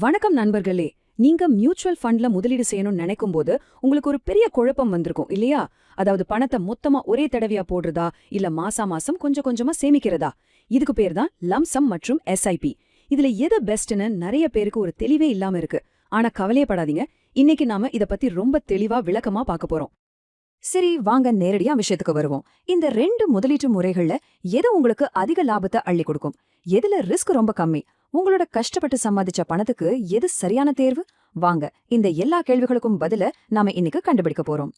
வணக்கம் நண்பர்களே. நீங்க மியூச்சுவல் ஃபண்ட்ல முதலீடு செய்யணும்னு நினைக்கும் போது உங்களுக்கு ஒரு பெரிய குழப்பம் வந்திருக்கும் இல்லையா? அதாவது பணத்தை மொத்தமா ஒரே தடவையா போடுறதா? இல்ல மாசா மாசம் கொஞ்சம் கொஞ்சமா சேமிக்கிறதா? இதுக்கு பேர் தான் லம்சம் மற்றும் எஸ்ஐபி இதுல எது பெஸ்ட்னு நிறைய பேருக்கு ஒரு தெளிவே இல்லாம இருக்கு. ஆனா கவலையப்படாதீங்க இன்னைக்கு நாம இத பத்தி ரொம்ப தெளிவா விளக்கமா பார்க்க போறோம். சரி வாங்க நேரடியா விஷயத்துக்கு வருவோம். இந்த ரெண்டு முதலீட்டு முறைகள்ல எது உங்களுக்கு அதிக லாபத்தை அள்ளி கொடுக்கும்? எதுல ரிஸ்க் ரொம்ப கம்மி? உங்களோட கஷ்டப்பட்டு சம்பாதிச்ச பணத்துக்கு எது சரியான தேர்வு? வாங்க இந்த எல்லா கேள்விகளுக்கும் பதில நாம இன்னைக்கு கண்டுபிடிக்க போறோம்.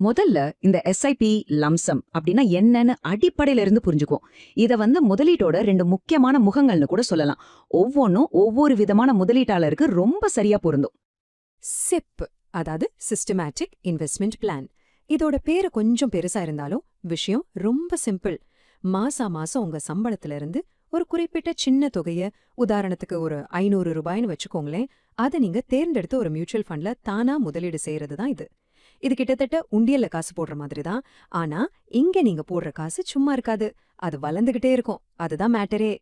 முதல்ல இந்த எஸ்ஐபி லம்சம் அப்படின்னா என்னன்னு அடிப்படையில இருந்து புரிஞ்சுக்கும் இத வந்து முதலீட்டோட ரெண்டு முக்கியமான முகங்கள்னு கூட சொல்லலாம். ஒவ்வொன்றும் ஒவ்வொரு விதமான முதலீட்டாளருக்கு ரொம்ப சரியா பொருந்தும். சிப் அதாவது சிஸ்டமேட்டிக் இன்வெஸ்ட்மெண்ட் பிளான் இதோட பேரு கொஞ்சம் பெருசா இருந்தாலும் விஷயம் ரொம்ப சிம்பிள் மாசா மாசம் உங்க சம்பளத்துல இருந்து ஒரு குறிப்பிட்ட சின்ன தொகைய உதாரணத்துக்கு ஒரு ஐநூறு ரூபாய்னு வச்சுக்கோங்களேன். அதை நீங்க தேர்ந்தெடுத்த ஒரு மியூச்சுவல் ஃபண்ட்ல தானா முதலீடு செய்யறது தான் இது. இது கிட்டத்தட்ட உண்டியல்ல காசு போடுற மாதிரி தான். ஆனா இங்க நீங்க போடுற காசு சும்மா இருக்காது. அது வளர்ந்துகிட்டே இருக்கும். அதுதான் மேட்டரே.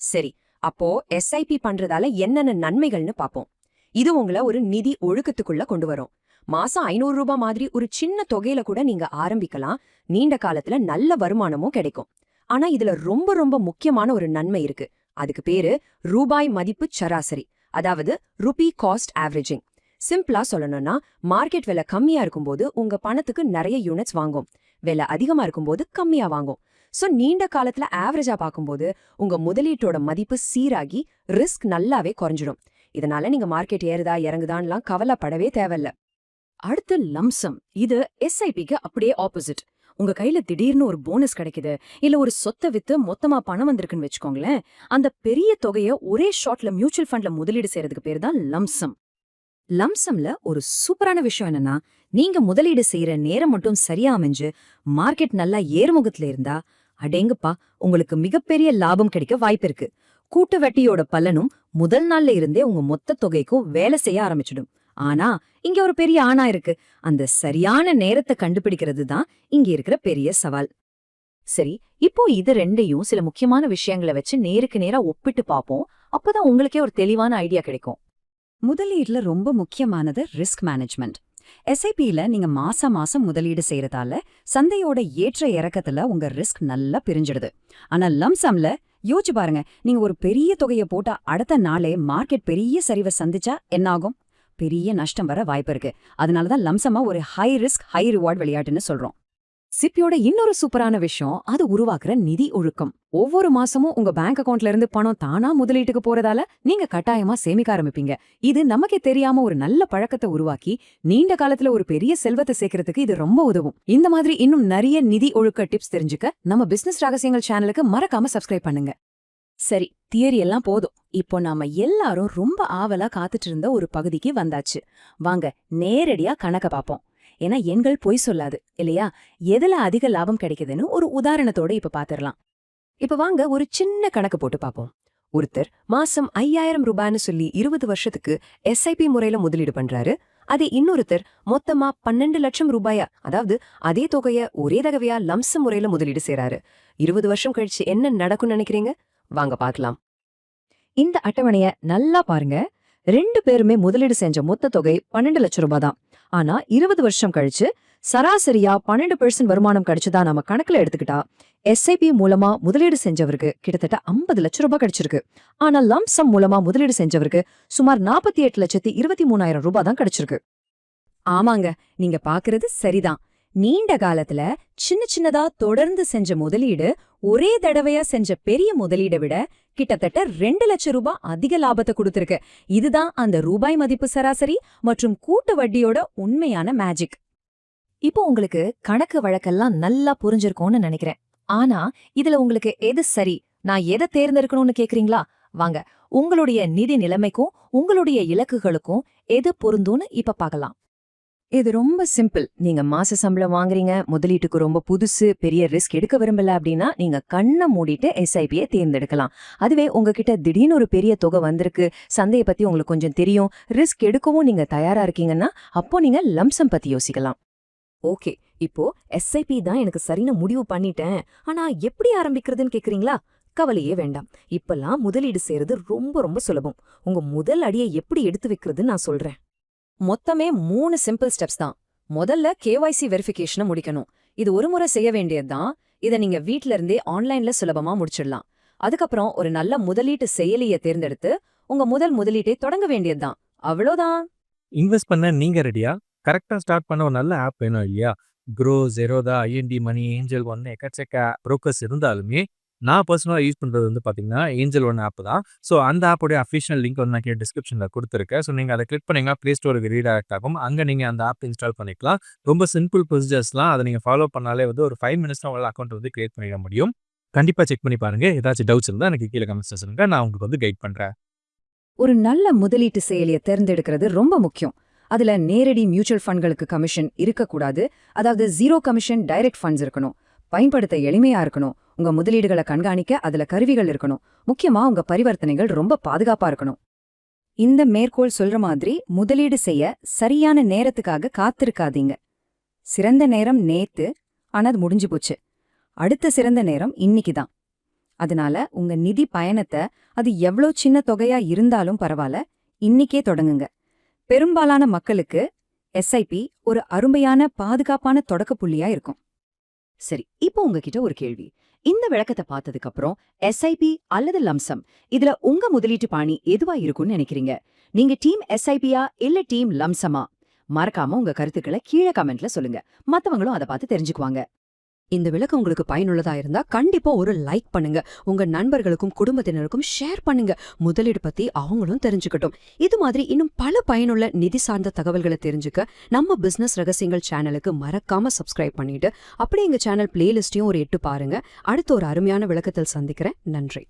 சரி அப்போ எஸ்ஐபி பண்றதால என்னென்ன நன்மைகள்னு பாப்போம். இது உங்கள ஒரு நிதி ஒழுக்கத்துக்குள்ள கொண்டு வரும். மாசம் ஐநூறு ரூபாய் மாதிரி ஒரு சின்ன தொகையில கூட நீங்க ஆரம்பிக்கலாம். நீண்ட காலத்துல நல்ல வருமானமும் கிடைக்கும். ஆனா இதுல ரொம்ப ரொம்ப முக்கியமான ஒரு நன்மை இருக்கு. அதுக்கு பேரு ரூபாய் மதிப்பு சராசரி அதாவது ருபி காஸ்ட் ஆவரேஜிங் சிம்பிளா சொல்லணும்னா மார்க்கெட் விலை கம்மியா இருக்கும்போது உங்க பணத்துக்கு நிறைய யூனிட்ஸ் வாங்கும். விலை அதிகமா இருக்கும்போது கம்மியா வாங்கும். சோ நீண்ட காலத்துல ஆவரேஜா பார்க்கும்போது உங்க முதலீட்டோட மதிப்பு சீராகி ரிஸ்க் நல்லாவே குறைஞ்சிடும். இதனால நீங்க மார்க்கெட் ஏறுதா இறங்குதான்லாம் கவலைப்படவே தேவையில்ல. அடுத்து லம்சம் இது எஸ்ஐபிக்கு அப்படியே ஆப்போசிட் உங்க கையில திடீர்னு ஒரு போனஸ் கிடைக்குது இல்ல ஒரு சொத்தை வித்து மொத்தமா பணம் வந்திருக்குன்னு வச்சுக்கோங்களேன் அந்த பெரிய தொகைய ஒரே ஷாட்ல மியூச்சுவல் ஃபண்ட்ல முதலீடு செய்யறதுக்கு பேர் தான் லம்சம் லம்சம்ல ஒரு சூப்பரான விஷயம் என்னன்னா நீங்க முதலீடு செய்யற நேரம் மட்டும் சரியா அமைஞ்சு மார்க்கெட் நல்லா ஏறுமுகத்துல இருந்தா அடேங்கப்பா உங்களுக்கு மிகப்பெரிய லாபம் கிடைக்க வாய்ப்பு இருக்கு. கூட்டு வட்டியோட பலனும் முதல் நாள்ல இருந்தே உங்க மொத்த தொகைக்கும் வேலை செய்ய ஆரம்பிச்சிடும். ஆனா இங்க ஒரு பெரிய ஆணா இருக்கு. அந்த சரியான நேரத்தை கண்டுபிடிக்கிறது தான் இங்க இருக்கிற பெரிய சவால். சரி இப்போ இது ரெண்டையும் சில முக்கியமான விஷயங்களை வச்சு நேருக்கு நேரா ஒப்பிட்டு பார்ப்போம். அப்பதான் உங்களுக்கே ஒரு தெளிவான ஐடியா கிடைக்கும். முதலீடுல ரொம்ப முக்கியமானது ரிஸ்க் மேனேஜ்மெண்ட் எஸ்ஐபியில நீங்க மாச மாசம் முதலீடு செய்யறதால சந்தையோட ஏற்ற இறக்கத்துல உங்க ரிஸ்க் நல்லா பிரிஞ்சிடுது. ஆனா லம்சம்ல யோசிச்சு பாருங்க நீங்க ஒரு பெரிய தொகையை போட்டா அடுத்த நாளே மார்க்கெட் பெரிய சரிவை சந்திச்சா என்ன ஆகும்? பெரிய நஷ்டம் வர வாய்ப்பு இருக்கு. அதனாலதான் லம்சமா ஒரு ஹை ரிஸ்க் ஹை ரிவார்ட் விளையாட்டுன்னு சொல்றோம். சிப்பியோட இன்னொரு சூப்பரான விஷயம் அது உருவாக்குற நிதி ஒழுக்கம். ஒவ்வொரு மாசமும் உங்க பேங்க் அக்கவுண்ட்ல இருந்து பணம் தானா முதலீட்டுக்கு போறதால நீங்க கட்டாயமா சேமிக்க ஆரம்பிப்பீங்க. இது நமக்கே தெரியாம ஒரு நல்ல பழக்கத்தை உருவாக்கி நீண்ட காலத்துல ஒரு பெரிய செல்வத்தை சேர்க்கறதுக்கு இது ரொம்ப உதவும். இந்த மாதிரி இன்னும் நிறைய நிதி ஒழுக்க டிப்ஸ் தெரிஞ்சுக்க நம்ம பிசினஸ் ரகசியங்கள் சேனலுக்கு மறக்காம சப்ஸ்கிரைப் பண்ணுங்க. சரி தியரி எல்லாம் போதும். இப்போ நாம எல்லாரும் ரொம்ப ஆவலா காத்துட்டு இருந்த ஒரு பகுதிக்கு வந்தாச்சு. வாங்க நேரடியா கணக்க பாப்போம். ஏன்னா எண்கள் பொய் சொல்லாது இல்லையா? எதுல அதிக லாபம் கிடைக்குதுன்னு ஒரு உதாரணத்தோட இப்ப பாத்திரலாம். இப்ப வாங்க ஒரு சின்ன கணக்கு போட்டு பாப்போம். ஒருத்தர் மாசம் ஐயாயிரம் ரூபாய்னு சொல்லி இருபது வருஷத்துக்கு எஸ்ஐபி முறையில முதலீடு பண்றாரு. அதே இன்னொருத்தர் மொத்தமா பன்னெண்டு லட்சம் ரூபாயா அதாவது அதே தொகைய ஒரே தகவையா லம்சம் முறையில முதலீடு செய்றாரு. இருபது வருஷம் கழிச்சு என்ன நடக்கும்னு நினைக்கிறீங்க? வாங்க பார்க்கலாம். இந்த அட்டவணைய நல்லா பாருங்க. ரெண்டு பேருமே முதலீடு செஞ்ச மொத்த தொகை பன்னெண்டு லட்சம் ரூபாய் தான் ஆனா இருபது வருஷம் கழிச்சு சராசரியா பன்னெண்டு பெர்சன்ட் வருமானம் கிடைச்சதா நம்ம கணக்குல எடுத்துக்கிட்டா எஸ்ஐபி மூலமா முதலீடு செஞ்சவருக்கு கிட்டத்தட்ட ஐம்பது லட்சம் ரூபாய் கிடைச்சிருக்கு. ஆனா லம்சம் மூலமா முதலீடு செஞ்சவருக்கு சுமார் நாற்பத்தி எட்டு லட்சத்தி இருபத்தி மூணாயிரம் ரூபாய் தான் கிடைச்சிருக்கு. ஆமாங்க நீங்க பாக்குறது சரிதான். நீண்ட காலத்துல சின்ன சின்னதா தொடர்ந்து செஞ்ச முதலீடு ஒரே தடவையா செஞ்ச பெரிய முதலீடை விட கிட்டத்தட்ட ரெண்டு லட்சம் ரூபாய் அதிக லாபத்தை கொடுத்திருக்கு. இதுதான் அந்த ரூபாய் மதிப்பு சராசரி மற்றும் கூட்டு வட்டியோட உண்மையான மேஜிக் இப்போ உங்களுக்கு கணக்கு வழக்கெல்லாம் நல்லா புரிஞ்சிருக்கும்னு நினைக்கிறேன். ஆனா இதுல உங்களுக்கு எது சரி? நான் எதை தேர்ந்தெடுக்கணும்னு கேக்குறீங்களா? வாங்க உங்களுடைய நிதி நிலைமைக்கும் உங்களுடைய இலக்குகளுக்கும் எது பொருந்தும்னு இப்ப பார்க்கலாம். இது ரொம்ப சிம்பிள். நீங்க மாச சம்பளம் வாங்குறீங்க முதலீட்டுக்கு ரொம்ப புதுசு பெரிய ரிஸ்க் எடுக்க விரும்பல அப்படின்னா நீங்க கண்ணை மூடிட்டு எஸ்ஐபியை தேர்ந்தெடுக்கலாம். அதுவே உங்ககிட்ட திடீர்னு ஒரு பெரிய தொகை வந்திருக்கு சந்தையை பத்தி உங்களுக்கு கொஞ்சம் தெரியும் ரிஸ்க் எடுக்கவும் நீங்க தயாரா இருக்கீங்கன்னா அப்போ நீங்க லம்சம் பத்தி யோசிக்கலாம். ஓகே. இப்போ எஸ்ஐபி தான் எனக்கு சரின்னு முடிவு பண்ணிட்டேன். ஆனா எப்படி ஆரம்பிக்கிறதுன்னு கேக்குறீங்களா? கவலையே வேண்டாம். இப்பெல்லாம் முதலீடு செய்யறது ரொம்ப ரொம்ப சுலபம். உங்க முதல் அடியை எப்படி எடுத்து வைக்கிறதுன்னு நான் சொல்றேன். மொத்தமே மூணு சிம்பிள் ஸ்டெப்ஸ் தான். முதல்ல கேஒய்சி வெரிஃபிகேஷனை முடிக்கணும். இது ஒரு முறை செய்ய வேண்டியதுதான் இதை நீங்க வீட்ல இருந்தே ஆன்லைன்ல சுலபமா முடிச்சிடலாம். அதுக்கப்புறம் ஒரு நல்ல முதலீட்டு செயலியை தேர்ந்தெடுத்து உங்க முதல் முதலீட்டை தொடங்க வேண்டியதுதான் அவ்வளோதான். இன்வெஸ்ட் பண்ண நீங்க ரெடியா கரெக்டா ஸ்டார்ட் பண்ண ஒரு நல்ல ஆப் வேணும் இல்லையா? Groww Zerodha IND money Angel One எக்கச்சக்க புரோக்கர்ஸ் இருந்தாலுமே நான் பர்சனலாக யூஸ் பண்ணுறது வந்து பார்த்தீங்கன்னா ஏஞ்சல் ஒன் ஆப் தான். ஸோ அந்த ஆப்போடைய அஃபிஷியல் லிங்க் வந்து நான் கீழே டிஸ்கிரிப்ஷனில் கொடுத்துருக்கேன். ஸோ நீங்கள் அதை கிளிக் பண்ணீங்கன்னா ப்ளே ஸ்டோருக்கு ரீடைரக்ட் ஆகும். அங்கே நீங்கள் அந்த ஆப் இன்ஸ்டால் பண்ணிக்கலாம். ரொம்ப சிம்பிள் ப்ரொசீஜர்ஸ்லாம் அதை நீங்கள் ஃபாலோ பண்ணாலே வந்து ஒரு ஃபைவ் மினிட்ஸ் உங்களால் அக்கௌண்ட் வந்து கிரியேட் பண்ணிட முடியும். கண்டிப்பாக செக் பண்ணி பாருங்கள் ஏதாச்சும் டவுட்ஸ் இருந்தால் எனக்கு கீழே கமெண்ட்ஸ் சொல்லுங்க நான் உங்களுக்கு வந்து கைட் பண்ணுறேன் ஒரு நல்ல முதலீட்டு செயலியை தேர்ந்தெடுக்கிறது ரொம்ப முக்கியம். அதில் நேரடி மியூச்சுவல் ஃபண்ட்களுக்கு கமிஷன் இருக்கக்கூடாது. அதாவது ஜீரோ கமிஷன் டைரக்ட் ஃபண்ட்ஸ் இருக்கணும். பயன்படுத்த எளிமையா இருக்கணும். உங்க முதலீடுகளை கண்காணிக்க அதுல கருவிகள் இருக்கணும். முக்கியமா உங்க பரிவர்த்தனைகள் ரொம்ப பாதுகாப்பா இருக்கணும். இந்த மேற்கோள் சொல்ற மாதிரி முதலீடு செய்ய சரியான நேரத்துக்காக காத்திருக்காதீங்க. சிறந்த நேரம் நேத்து ஆனா அது முடிஞ்சு போச்சு. அடுத்த சிறந்த நேரம் இன்னைக்கு தான். அதனால உங்க நிதி பயணத்தை அது எவ்ளோ சின்ன தொகையா இருந்தாலும் பரவாயில்ல இன்னிக்கே தொடங்குங்க. பெரும்பாலான மக்களுக்கு எஸ்ஐபி ஒரு அருமையான பாதுகாப்பான தொடக்க புள்ளியா இருக்கும். சரி இப்போ உங்ககிட்ட ஒரு கேள்வி. இந்த விளக்கத்தை பார்த்ததுக்கு அப்புறம் எஸ்ஐபி அல்லது லம்சம் இதுல உங்க முதலீட்டு பாணி எதுவா இருக்கும்னு நினைக்கிறீங்க? நீங்க டீம் எஸ்ஐபியா இல்ல டீம் லம்சமா மறக்காம உங்க கருத்துக்களை கீழே கமெண்ட்ல சொல்லுங்க. மத்தவங்களும் அதை பார்த்து தெரிஞ்சுக்குவாங்க. இந்த விளக்கம் உங்களுக்கு பயனுள்ளதா இருந்தா கண்டிப்பா ஒரு லைக் பண்ணுங்க. உங்க நண்பர்களுக்கும் குடும்பத்தினருக்கும் ஷேர் பண்ணுங்க. முதலீடு பத்தி அவங்களும் தெரிஞ்சுக்கட்டும். இது மாதிரி இன்னும் பல பயனுள்ள நிதி சார்ந்த தகவல்களை தெரிஞ்சுக்க நம்ம பிசினஸ் ரகசியங்கள் சேனலுக்கு மறக்காம சப்ஸ்கிரைப் பண்ணிட்டு அப்படியே எங்க சேனல் பிளேலிஸ்டையும் ஒரு எட்டு பாருங்க. அடுத்த ஒரு அருமையான விளக்கத்தில் சந்திக்கிறேன். நன்றி.